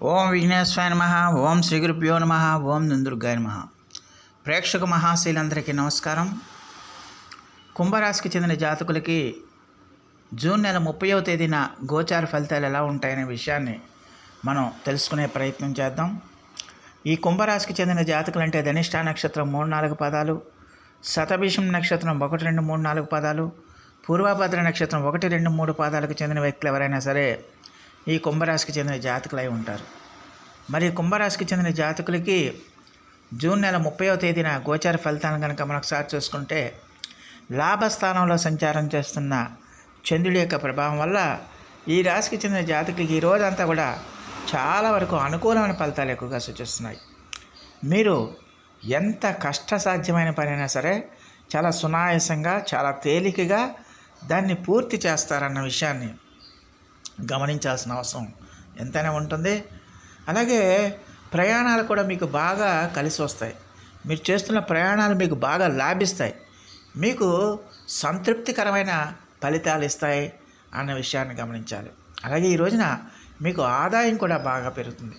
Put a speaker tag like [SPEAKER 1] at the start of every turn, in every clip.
[SPEAKER 1] ఓం విఘ్నేశ్వరాయ నమ ఓం శ్రీ గురుప్యో నమ ఓం నందుర్గాయ నమ. ప్రేక్షక మహాశీలందరికీ నమస్కారం. కుంభరాశికి చెందిన జాతకులకి జూన్ నెల ముప్పైవ తేదీన గోచార ఫలితాలు ఎలా ఉంటాయనే విషయాన్ని మనం తెలుసుకునే ప్రయత్నం చేద్దాం. ఈ కుంభరాశికి చెందిన జాతకులు అంటే ధనిష్ఠా నక్షత్రం మూడు నాలుగు పదాలు శతభిషం నక్షత్రం ఒకటి రెండు మూడు నాలుగు పదాలు పూర్వభద్ర నక్షత్రం ఒకటి రెండు మూడు పాదాలకు చెందిన వ్యక్తులు ఎవరైనా సరే ఈ కుంభరాశికి చెందిన జాతకులై ఉంటారు. మరి కుంభరాశికి చెందిన జాతకులకి జూన్ నెల ముప్పైవ తేదీన గోచార ఫలితాలను కనుక మనం ఒకసారి చూసుకుంటే లాభస్థానంలో సంచారం చేస్తున్న చంద్రుడి యొక్క ప్రభావం వల్ల ఈ రాశికి చెందిన జాతకులకి ఈ రోజంతా కూడా చాలా వరకు అనుకూలమైన ఫలితాలు ఎక్కువగా సూచిస్తున్నాయి. మీరు ఎంత కష్టసాధ్యమైన పనైనా సరే చాలా సునాయాసంగా చాలా తేలికగా దాన్ని పూర్తి చేస్తారన్న విషయాన్ని గమనించాల్సిన అవసరం ఎంతైనా ఉంటుంది. అలాగే ప్రయాణాలు కూడా మీకు బాగా కలిసి వస్తాయి. మీరు చేస్తున్న ప్రయాణాలు మీకు బాగా లాభిస్తాయి. మీకు సంతృప్తికరమైన ఫలితాలు ఇస్తాయి అన్న విషయాన్ని గమనించాలి. అలాగే ఈ రోజున మీకు ఆదాయం కూడా బాగా పెరుగుతుంది.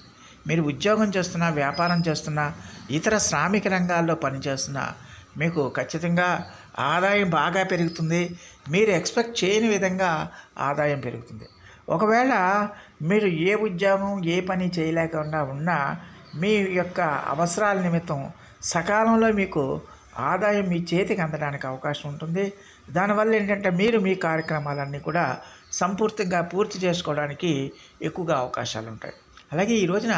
[SPEAKER 1] మీరు ఉద్యోగం చేస్తున్నా వ్యాపారం చేస్తున్నా ఇతర శ్రామిక రంగాల్లో పనిచేస్తున్నా మీకు ఖచ్చితంగా ఆదాయం బాగా పెరుగుతుంది. మీరు ఎక్స్పెక్ట్ చేయని విధంగా ఆదాయం పెరుగుతుంది. ఒకవేళ మీరు ఏ ఉద్యోగం ఏ పని చేయలేకుండా ఉన్నా మీ యొక్క అవసరాల నిమిత్తం సకాలంలో మీకు ఆదాయం మీ చేతికి అందడానికి అవకాశం ఉంటుంది. దానివల్ల ఏంటంటే మీరు మీ కార్యక్రమాలన్నీ కూడా సంపూర్తిగా పూర్తి చేసుకోవడానికి ఎక్కువగా అవకాశాలు ఉంటాయి. అలాగే ఈ రోజున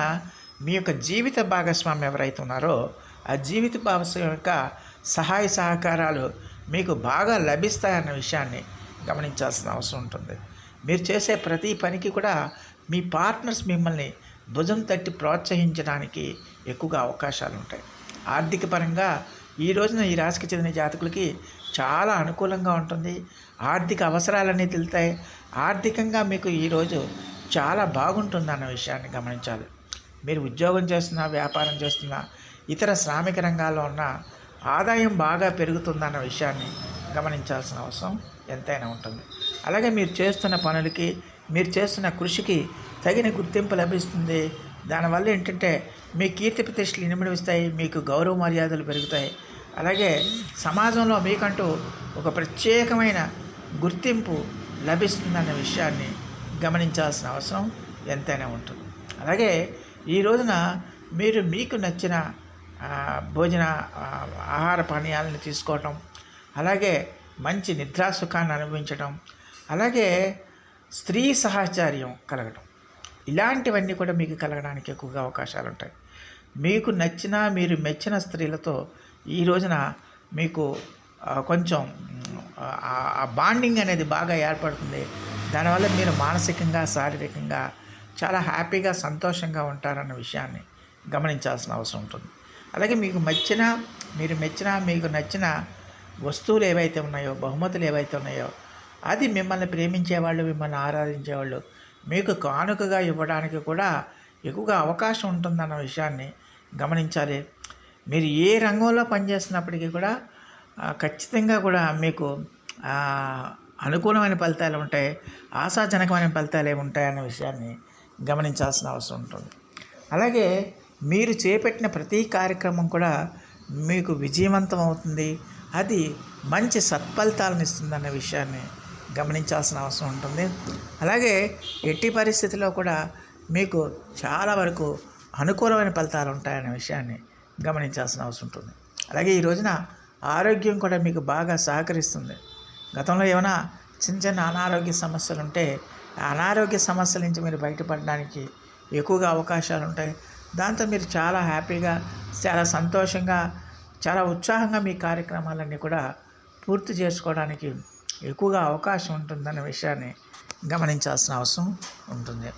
[SPEAKER 1] మీ యొక్క జీవిత భాగస్వామి ఎవరైతే ఉన్నారో ఆ జీవిత భాగస్వామి యొక్క సహాయ సహకారాలు మీకు బాగా లభిస్తాయన్న విషయాన్ని గమనించాల్సిన అవసరం ఉంటుంది. మీరు చేసే ప్రతి పనికి కూడా మీ పార్ట్నర్స్ మిమ్మల్ని భుజం తట్టి ప్రోత్సహించడానికి ఎక్కువగా అవకాశాలు ఉంటాయి. ఆర్థిక పరంగా ఈ రోజున ఈ రాశికి చెందిన జాతకులకి చాలా అనుకూలంగా ఉంటుంది. ఆర్థిక అవసరాలన్నీ తెలుతాయి. ఆర్థికంగా మీకు ఈరోజు చాలా బాగుంటుంది అన్న విషయాన్ని గమనించాలి. మీరు ఉద్యోగం చేస్తున్నా వ్యాపారం చేస్తున్నా ఇతర శ్రామిక రంగాల్లో ఉన్న ఆదాయం బాగా పెరుగుతుందన్న విషయాన్ని గమనించాల్సిన అవసరం ఎంతైనా ఉంటుంది. అలాగే మీరు చేస్తున్న పనులకి మీరు చేస్తున్న కృషికి తగిన గుర్తింపు లభిస్తుంది. దానివల్ల ఏంటంటే మీ కీర్తి ప్రతిష్టలు ఇనుమడిస్తాయి మీకు గౌరవ మర్యాదలు పెరుగుతాయి. అలాగే సమాజంలో మీకంటూ ఒక ప్రత్యేకమైన గుర్తింపు లభిస్తుందన్న విషయాన్ని గమనించాల్సిన అవసరం ఎంతైనా ఉంటుంది. అలాగే ఈ రోజున మీరు మీకు నచ్చిన భోజన ఆహార పానీయాలను తీసుకోవటం అలాగే మంచి నిద్రాసుఖాన్ని అనుభవించడం అలాగే స్త్రీ సహచర్యం కలగటం. ఇలాంటివన్నీ కూడా మీకు కలగడానికి ఎక్కువగా అవకాశాలు ఉంటాయి మీకు నచ్చిన మీరు మెచ్చిన స్త్రీలతో ఈ రోజున మీకు కొంచెం ఆ బాండింగ్ అనేది బాగా ఏర్పడుతుంది. దానివల్ల మీరు మానసికంగా శారీరకంగా చాలా హ్యాపీగా సంతోషంగా ఉంటారన్న విషయాన్ని గమనించాల్సిన అవసరం ఉంటుంది. అలాగే మీకు మెచ్చిన మీరు మెచ్చిన మీకు నచ్చిన వస్తువులు ఏవైతే ఉన్నాయో బహుమతులు ఏవైతే ఉన్నాయో అది మిమ్మల్ని ప్రేమించేవాళ్ళు మిమ్మల్ని ఆరాధించేవాళ్ళు. మీకు కానుకగా ఇవ్వడానికి కూడా ఎక్కువగా అవకాశం ఉంటుందన్న విషయాన్ని గమనించాలి. మీరు ఏ రంగంలో పనిచేస్తున్నప్పటికీ కూడా ఖచ్చితంగా కూడా మీకు అనుకూలమైన ఫలితాలు ఉంటాయి ఆశాజనకమైన ఫలితాలు ఏమి ఉంటాయన్న విషయాన్ని గమనించాల్సిన అవసరం ఉంటుంది. అలాగే మీరు చేపట్టిన ప్రతి కార్యక్రమం కూడా మీకు విజయవంతం అవుతుంది. అది మంచి సత్ఫలితాలను ఇస్తుందన్న విషయాన్ని గమనించాల్సిన అవసరం ఉంటుంది. అలాగే ఎట్టి పరిస్థితిలో కూడా మీకు చాలా వరకు అనుకూలమైన ఫలితాలు ఉంటాయనే విషయాన్ని గమనించాల్సిన అవసరం ఉంటుంది. అలాగే ఈ రోజున ఆరోగ్యం కూడా మీకు బాగా సహకరిస్తుంది. గతంలో ఏమైనా చిన్న చిన్న అనారోగ్య సమస్యలు ఉంటే అనారోగ్య సమస్యల నుంచి మీరు బయటపడడానికి ఎక్కువగా అవకాశాలు ఉంటాయి. దాంతో మీరు చాలా హ్యాపీగా చాలా సంతోషంగా చాలా ఉత్సాహంగా మీ కార్యక్రమాలన్నీ కూడా పూర్తి చేసుకోవడానికి ఎక్కువగా అవకాశం ఉంటుందనే విషయాన్ని గమనించాల్సిన అవసరం ఉంటుంది.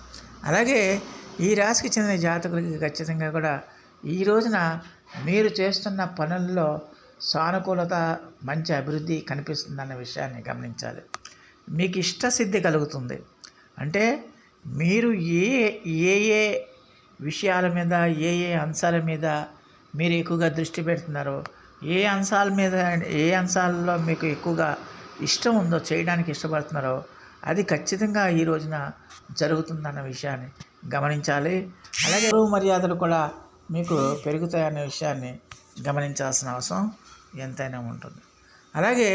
[SPEAKER 1] అలాగే ఈ రాశికి చెందిన జాతకులకి ఖచ్చితంగా కూడా ఈ రోజున మీరు చేస్తున్న పనుల్లో సానుకూలత మంచి అభివృద్ధి కనిపిస్తుందన్న విషయాన్ని గమనించాలి. మీకు ఇష్టసిద్ధి కలుగుతుంది. అంటే మీరు ఏ ఏ ఏ విషయాల మీద ఏ ఏ అంశాల మీద మీరు ఎక్కువగా దృష్టి పెడుతున్నారో? ఏ అంశాల మీద ఏ అంశాలలో మీకు ఎక్కువగా ఇష్టం ఉందో చేయడానికి ఇష్టపడుతున్నారో అది ఖచ్చితంగా ఈ రోజున జరుగుతుందన్న విషయాన్ని గమనించాలి. అలాగే గౌరవ మర్యాదలు కూడా మీకు పెరుగుతాయనే విషయాన్ని గమనించాల్సిన అవసరం ఎంతైనా ఉంటుంది. అలాగే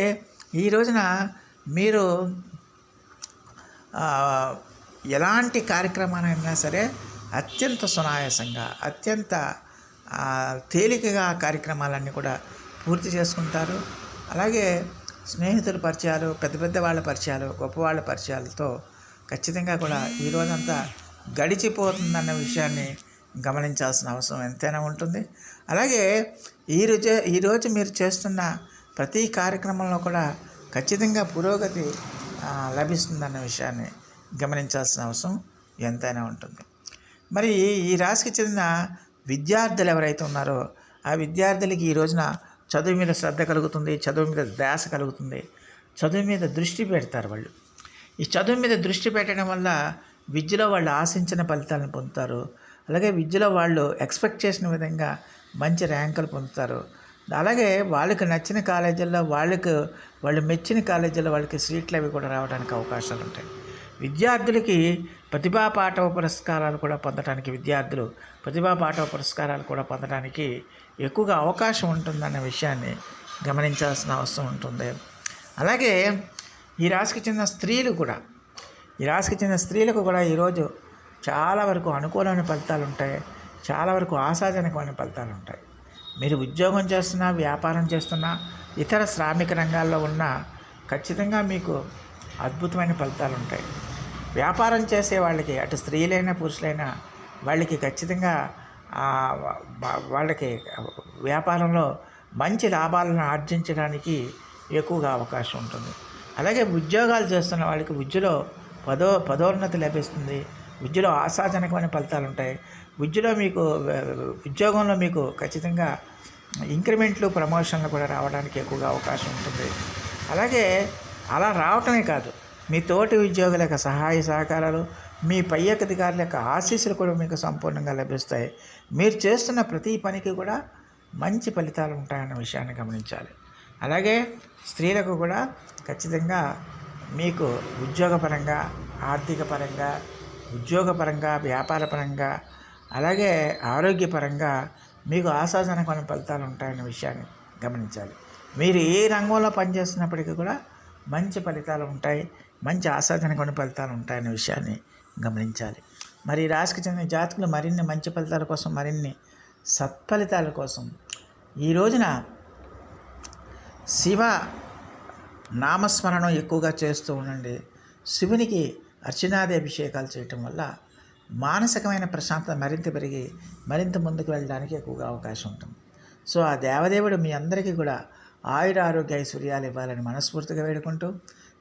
[SPEAKER 1] ఈ రోజున మీరు ఎలాంటి ఎలాంటి అయినా సరే అత్యంత సునాయాసంగా అత్యంత తేలికగా ఆ కార్యక్రమాలన్నీ కూడా పూర్తి చేసుకుంటారు. అలాగే స్నేహితుల పరిచయాలు పెద్ద పెద్ద వాళ్ళ పరిచయాలు గొప్ప వాళ్ళ పరిచయాలతో ఖచ్చితంగా కూడా ఈ రోజంతా గడిచిపోతుందన్న విషయాన్ని గమనించాల్సిన అవసరం ఎంతైనా ఉంటుంది. అలాగే ఈ రోజు ఈరోజు మీరు చేస్తున్న ప్రతి కార్యక్రమంలో కూడా ఖచ్చితంగా పురోగతి లభిస్తుందన్న విషయాన్ని గమనించాల్సిన అవసరం ఎంతైనా ఉంటుంది. మరి ఈ రాశికి చెందిన విద్యార్థులు ఎవరైతే ఉన్నారో ఆ విద్యార్థులకి ఈ రోజున చదువు మీద శ్రద్ధ కలుగుతుంది చదువు మీద ధ్యాస కలుగుతుంది. చదువు మీద దృష్టి పెడతారు వాళ్ళు. ఈ చదువు మీద దృష్టి పెట్టడం వల్ల విద్యలో వాళ్ళు ఆశించిన ఫలితాలను పొందుతారు. అలాగే విద్యలో వాళ్ళు ఎక్స్పెక్ట్ చేసిన విధంగా మంచి ర్యాంకులు పొందుతారు. అలాగే వాళ్ళకి నచ్చిన కాలేజీల్లో వాళ్ళకు వాళ్ళు మెచ్చిన కాలేజీల్లో వాళ్ళకి సీట్లు అవి కూడా రావడానికి అవకాశాలు ఉంటాయి విద్యార్థులకి ప్రతిభా పాఠవ పురస్కారాలు కూడా పొందడానికి విద్యార్థులు ప్రతిభా పాఠవ పురస్కారాలు కూడా పొందడానికి ఎక్కువగా అవకాశం ఉంటుందన్న విషయాన్ని గమనించాల్సిన అవసరం ఉంటుంది. అలాగే ఈ రాశికి చెందిన స్త్రీలు కూడా ఈ రాశికి చెందిన స్త్రీలకు కూడా ఈరోజు చాలా వరకు అనుకూలమైన ఫలితాలు ఉంటాయి. చాలా వరకు ఆశాజనకమైన ఫలితాలు ఉంటాయి. మీరు ఉద్యోగం చేస్తున్నా వ్యాపారం చేస్తున్నా ఇతర శ్రామిక రంగాల్లో ఉన్న ఖచ్చితంగా మీకు అద్భుతమైన ఫలితాలు ఉంటాయి. వ్యాపారం చేసే వాళ్ళకి అటు స్త్రీలైనా పురుషులైనా వాళ్ళకి ఖచ్చితంగా వాళ్ళకి వ్యాపారంలో మంచి లాభాలను ఆర్జించడానికి ఎక్కువగా అవకాశం ఉంటుంది. అలాగే ఉద్యోగాలు చేస్తున్న వాళ్ళకి విద్యలో పదో పదోన్నతి లభిస్తుంది. విద్యలో ఆశాజనకమైన ఫలితాలు ఉంటాయి. విద్యలో మీకు ఉద్యోగంలో మీకు ఖచ్చితంగా ఇంక్రిమెంట్లు ప్రమోషన్లు కూడా రావడానికి ఎక్కువగా అవకాశం ఉంటుంది. అలాగే అలా రావటమే కాదు. మీ తోటి ఉద్యోగుల యొక్క సహాయ సహకారాలు మీ పై అధికారుల యొక్క ఆశీస్సులు కూడా మీకు సంపూర్ణంగా లభిస్తాయి. మీరు చేస్తున్న ప్రతి పనికి కూడా మంచి ఫలితాలు ఉంటాయన్న విషయాన్ని గమనించాలి. అలాగే స్త్రీలకు కూడా ఖచ్చితంగా మీకు ఉద్యోగపరంగా ఆర్థిక పరంగా ఉద్యోగపరంగా వ్యాపారపరంగా అలాగే ఆరోగ్యపరంగా మీకు ఆశాజనకమైన ఫలితాలు ఉంటాయన్న విషయాన్ని గమనించాలి. మీరు ఏ రంగంలో పనిచేస్తున్నప్పటికీ కూడా మంచి ఫలితాలు ఉంటాయి. మంచి ఆశాజనకమైన ఫలితాలు ఉంటాయనే విషయాన్ని గమనించాలి. మరి ఈ రాశికి చెందిన జాతకులు మరిన్ని మంచి ఫలితాల కోసం మరిన్ని సత్ఫలితాల కోసం ఈ రోజున శివ నామస్మరణం ఎక్కువగా చేస్తూ ఉండండి. శివునికి అర్చనాది అభిషేకాలు చేయటం వల్ల మానసికమైన ప్రశాంతత మరింత పెరిగి మరింత ముందుకు వెళ్ళడానికి ఎక్కువగా అవకాశం ఉంటుంది. సో ఆ దేవదేవుడు మీ అందరికీ కూడా ఆయుర ఆరోగ్య ఐశ్వర్యాలు ఇవ్వాలని మనస్ఫూర్తిగా వేడుకుంటూ